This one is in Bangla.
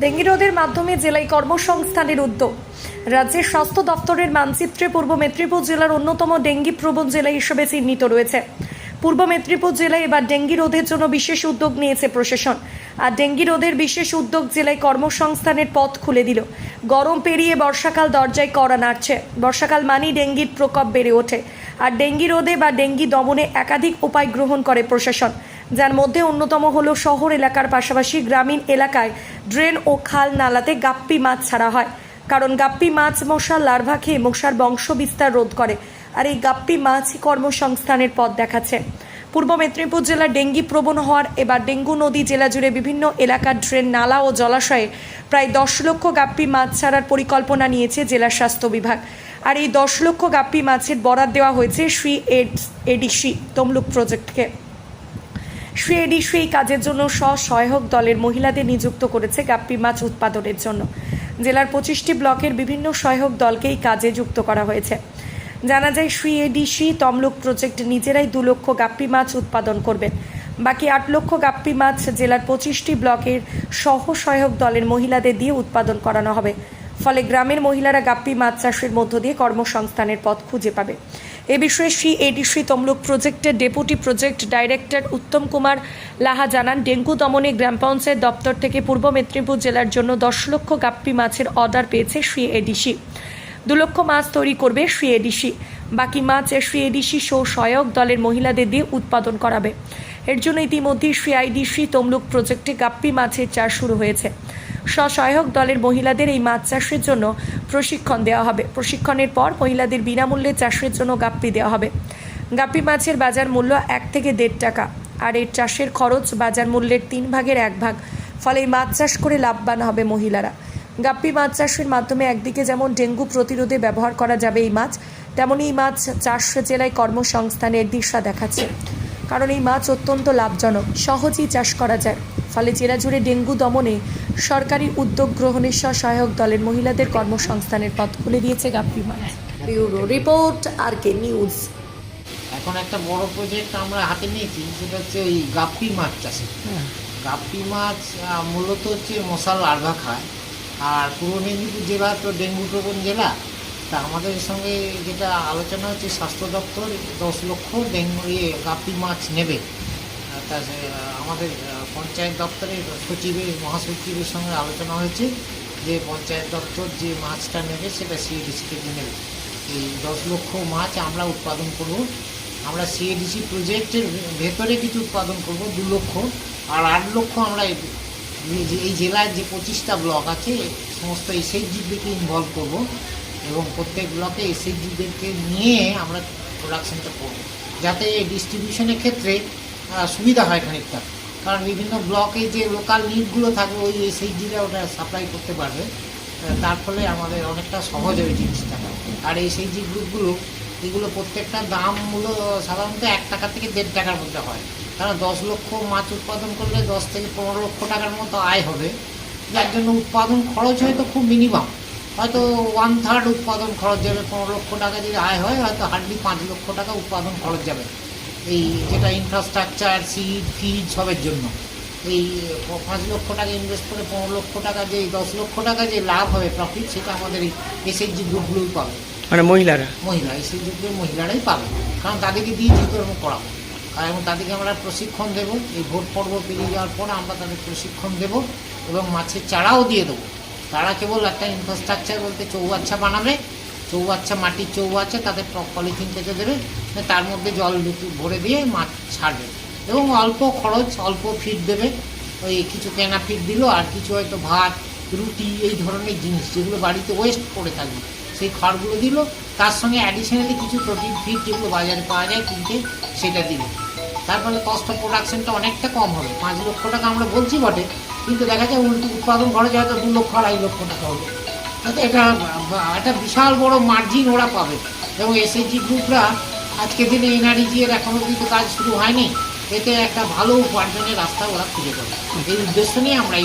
ডেঙ্গি রোধের মাধ্যমে জেলায় কর্মসংস্থানের উদ্যোগ। রাজ্যের স্বাস্থ্য দপ্তরের মানচিত্রে পূর্ব মেদিনীপুর জেলার অন্যতম ডেঙ্গি প্রবণ জেলা হিসেবে চিহ্নিত রয়েছে। পূর্ব মেদিনীপুর জেলায় এবার ডেঙ্গি রোধের জন্য বিশেষ উদ্যোগ নিয়েছে প্রশাসন। আর ডেঙ্গি রোধের বিশেষ উদ্যোগ জেলায় কর্মসংস্থানের পথ খুলে দিল। গরম পেরিয়ে বর্ষাকাল দরজায় কড়া নাড়ছে। বর্ষাকাল মানেই ডেঙ্গির প্রকোপ বেড়ে ওঠে। আর ডেঙ্গি রোধে বা ডেঙ্গি দমনে একাধিক উপায় গ্রহণ করে প্রশাসন। যার মধ্যে অন্যতম হলো শহর এলাকার পাশাপাশি গ্রামীণ এলাকায় ড্রেন ও খাল নালাতে গাপ্পি মাছ ছাড়া হয়। কারণ গাপ্পি মাছ মশার লার্ভা খেয়ে মশার বংশ বিস্তার রোধ করে। আর এই গাপ্পি মাছই কর্মসংস্থানের পথ দেখাচ্ছে। পূর্ব মেদিনীপুর জেলার ডেঙ্গি প্রবণ হওয়ার এবার ডেঙ্গু নদী জেলা জুড়ে বিভিন্ন এলাকার ড্রেন, নালা ও জলাশয়ে প্রায় দশ লক্ষ গাপ্পি মাছ ছাড়ার পরিকল্পনা নিয়েছে জেলা স্বাস্থ্য বিভাগ। আর এই দশ লক্ষ গাপ্পি মাছের বরাদ দেওয়া হয়েছে শ্রী এডিসি, তমলুক প্রজেক্টকে। শ্রী এডিসি এই কাজের জন্য স্বসহায়ক দলের মহিলাদের নিযুক্ত করেছে গাপ্পি মাছ উৎপাদনের জন্য। জেলার পঁচিশটি ব্লকের বিভিন্ন সহায়ক দলকে এই কাজে যুক্ত করা হয়েছে। জানা যায় শ্রী এডিসি তমলুক প্রজেক্ট নিজেরাই দু লক্ষ গাপ্পি মাছ উৎপাদন করবেন। বাকি আট লক্ষ গাপ্পি মাছ জেলার পঁচিশটি ব্লকের সহ সহায়ক দলের মহিলাদের দিয়ে উৎপাদন করানো হবে। ফলে গ্রামের মহিলারা গাপ্পি মাছ চাষের মধ্য দিয়ে কর্মসংস্থানের পথ খুঁজে পাবে। এ বিষয়ে শ্রী এডিসি তমলুক প্রজেক্টের deputy project director Uttam Kumar Laha জানান, ডেঙ্গু দমনে গ্রাম পঞ্চায়েত দপ্তর থেকে পূর্ব মেদিনীপুর জেলার জন্য দশ লক্ষ গাপ্পি মাছের অর্ডার পেয়েছে শ্রী এডিসি দু লক্ষ মাছ তৈরি করবে শ্রী এডিসি বাকি মাছ শ্রী এডিসি সহ সহায়ক দলের মহিলাদের দিয়ে উৎপাদন করাবে। এর জন্য ইতিমধ্যেই শ্রী আইডিসি তমলুক প্রজেক্টে গাপ্পি মাছের চাষ শুরু হয়েছে। স্বসহায়ক দলের মহিলাদের এই মাছ চাষের জন্য প্রশিক্ষণ দেওয়া হবে। প্রশিক্ষণের পর মহিলাদের বিনামূল্যে চাষের জন্য গাপ্পি দেওয়া হবে। গাপ্পি মাছের বাজার মূল্য এক থেকে দেড় টাকা, আর এর চাষের খরচ বাজার মূল্যের তিন ভাগের এক ভাগ। ফলে এই মাছ চাষ করে লাভবান হবে মহিলারা। গাপ্পি মাছ চাষের মাধ্যমে একদিকে যেমন ডেঙ্গু প্রতিরোধে ব্যবহার করা যাবে এই মাছ তেমনই এই মাছ চাষ জেলায় কর্মসংস্থানের দিশা দেখাচ্ছে। কারণ এই মাছ অত্যন্ত লাভজনক সহজেই চাষ করা যায়। ফলে জেলা জুড়ে ডেঙ্গু দমনে সরকারি উদ্যোগ গ্রহণের সহায়ক দলের মহিলাদের কর্মসংস্থানের পথ খুলে দিয়েছে গাপ্পি মাছ bureau report R K news. এখন একটা বড় প্রজেক্ট আমরা হাতে নিয়েছি সেটা হচ্ছে ওই গাপ্পি মাছ চাষে গাপ্পি মাছ মূলত হচ্ছে মশাল লার্ভা খায়। আর পূর্ব মেদিনীপুর জেলা তো ডেঙ্গু প্রবণ জেলা তা আমাদের সঙ্গে যেটা আলোচনা হচ্ছে, স্বাস্থ্য দপ্তর দশ লক্ষ ডেঙ্গু ইয়ে গাপ্পি মাছ নেবে। তা আমাদের পঞ্চায়েত দপ্তরের সচিবের, মহাসচিবের সঙ্গে আলোচনা হয়েছে যে পঞ্চায়েত দপ্তর যে মাছটা নেবে সেটা সিএডিসি থেকে নেবে। এই দশ লক্ষ মাছ আমরা উৎপাদন করব। আমরা সিএডিসি প্রজেক্টের ভেতরে কিছু উৎপাদন করব, দু লক্ষ। আর আট লক্ষ আমরা এই- জেলার যে পঁচিশটা ব্লক আছে, সমস্ত এসএইচজিদেরকে ইনভলভ করব। এবং প্রত্যেক ব্লকে এসএইচজিদেরকে নিয়ে আমরা প্রোডাকশানটা করব। যাতে ডিস্ট্রিবিউশনের ক্ষেত্রে সুবিধা হয় খানিকটা। কারণ বিভিন্ন ব্লকে যে লোকাল নিডগুলো থাকবে, ওই এসএইচজিরা ওটা সাপ্লাই করতে পারবে। তার ফলে আমাদের অনেকটা সহজ হবে জিনিসটা। আর যে গ্রুপগুলো, এগুলো প্রত্যেকটা দাম মূল্য সাধারণত এক টাকা থেকে দেড় টাকার মধ্যে হয়। কারণ দশ লক্ষ মাছ উৎপাদন করলে দশ থেকে পনেরো লক্ষ টাকার মতো আয় হবে। যার জন্য উৎপাদন খরচ হয়তো খুব মিনিমাম হয়তো ওয়ান থার্ড উৎপাদন খরচ যাবে পনেরো লক্ষ টাকা যদি আয় হয় হয়তো হার্ডলি পাঁচ লক্ষ টাকা উৎপাদন খরচ যাবে। এই যেটা ইনফ্রাস্ট্রাকচার সিড ফিজ সবের জন্য। এই পাঁচ লক্ষ টাকা ইনভেস্ট করে পনেরো লক্ষ টাকা যে দশ লক্ষ টাকা যে লাভ হবে প্রফিট সেটা আমাদের এই এসএইচজি গ্রুপগুলোই পাবে। মানে মহিলারা? মহিলা এসএইচজি গ্রুপের মহিলারাই পাবে। কারণ তাদেরকে দিয়ে চিত্রকর্ম করাবো এবং তাদেরকে আমরা প্রশিক্ষণ দেবো। এই ভোট পর্ব পেরিয়ে যাওয়ার পর আমরা তাদের প্রশিক্ষণ দেবো এবং মাছের চারাও দিয়ে দেবো। তারা কেবল একটা ইনফ্রাস্ট্রাকচার বলতে চৌবাচ্চা বানাবে, চৌবাচ্চা মাটির চৌবাচ্চা তাদের পলিথিন কেটে দেবে তার মধ্যে জল ভরে দিয়ে মাছ ছাড়বে। এবং অল্প খরচ, অল্প ফিড দেবে। ওই কিছু কেনা ফিড দিল, আর কিছু হয়তো ভাত, রুটি, এই ধরনের জিনিস যেগুলো বাড়িতে ওয়েস্ট করে থাকবে সেই খড়গুলো দিল। তার সঙ্গে অ্যাডিশনালি কিছু প্রোটিন ফিড যেগুলো বাজারে পাওয়া যায়, কিনতে, সেটা দিল। তারপরে কস্ট অফ প্রোডাকশনটা অনেকটা কম হবে। পাঁচ লক্ষ টাকা আমরা বলছি বটে, কিন্তু দেখা যায় উল্টো উৎপাদন খরচ হয়তো দু লক্ষ, আড়াই লক্ষ টাকা হবে। হয়তো এটা, একটা বিশাল বড় মার্জিন ওরা পাবে। এবং এসএইচজি গ্রুপরা আজকে দিনে এনআরজি এর এখনও কিন্তু কাজ শুরু হয়নি। এতে একটা ভালো উপার্জনের রাস্তা ওরা খুঁজে পাবে। এই উদ্দেশ্য নিয়ে আমরা এই